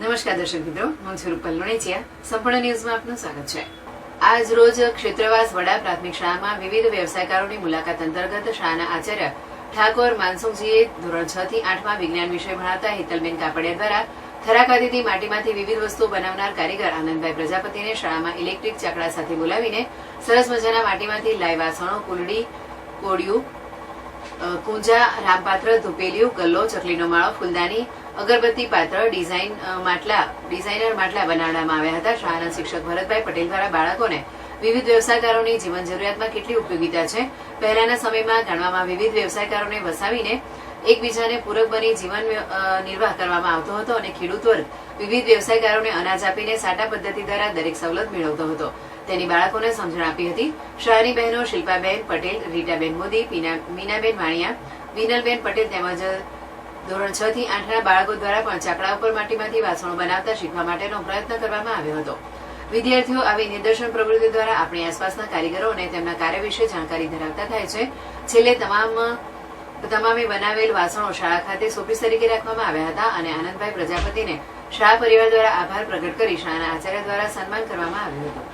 નમસ્કાર દર્શક મિત્રો, હું સ્વરૂપ રૂપલ સંપૂર્ણ ન્યૂઝમાં આપનું સ્વાગત છે. આજ રોજ ક્ષેત્રવાસ વડા પ્રાથમિક શાળામાં વિવિધ વ્યવસાયકારોની મુલાકાત અંતર્ગત શાળાના આચાર્ય ઠાકોર માનસુખજીએ ધોરણ છ થી આઠમાં વિજ્ઞાન વિષય ભણાવતા હેતલબેન કાપડિયા દ્વારા થરાકાદીથી માટીમાંથી વિવિધ વસ્તુઓ બનાવનાર કારીગર આનંદભાઈ પ્રજાપતિને શાળામાં ઇલેક્ટ્રિક ચાકડા સાથે બોલાવીને સરસ મજાના માટીમાંથી લાઈ વાસણો કુલડી કોડિયું કુંજા, રામપાત્ર, ધુપેલિયું ગલ્લો ચકલીનો માળો, ફૂલદાની, અગરબત્તી પાત્ર, ડિઝાઇન માટલા, ડિઝાઇનર માટલા બનાવવામાં આવ્યા હતા. શાળાના શિક્ષક ભરતભાઈ પટેલ દ્વારા બાળકોને વિવિધ વ્યવસાયકારોની જીવન જરૂરિયાતમાં કેટલી ઉપયોગિતા છે? પહેલાના સમયમાં ગામડામાં વિવિધ વ્યવસાયકારોને વસાવીને એકબીજાને પૂરક બની જીવન નિર્વાહ કરવામાં આવતો હતો અને ખેડૂત વર્ગ વિવિધ વ્યવસાયકારોને અનાજ આપીને સાટા પદ્ધતિ દ્વારા દરેક સવલત મેળવતો હતો. તેની બાળકોને સમજણ આપી હતી. શાળાની બહેનો શિલ્પાબેન પટેલ, રીટાબેન મોદી મીનાબેન વાણિયા, વિનલબેન પટેલ તેમજ ધોરણ છ થી આઠના બાળકો દ્વારા પણ ચાકડા ઉપર માટીમાંથી વાસણો બનાવતા શીખવા માટેનો પ્રયત્ન કરવામાં આવ્યો હતો. વિદ્યાર્થીઓ આવી નિદર્શન પ્રવૃત્તિ દ્વારા આપણી આસપાસના કારીગરો અને તેમના કાર્ય વિશે જાણકારી ધરાવતા થાય છે. છેલ્લે તમામ તમામે બનાવેલ વાસણો શાળા ખાતે શોપીસ તરીકે રાખવામાં આવ્યા હતા અને આનંદભાઈ પ્રજાપતિને શાળા પરિવાર દ્વારા આભાર પ્રગટ કરી શાળાના આચાર્ય દ્વારા સન્માન કરવામાં આવ્યું હતું.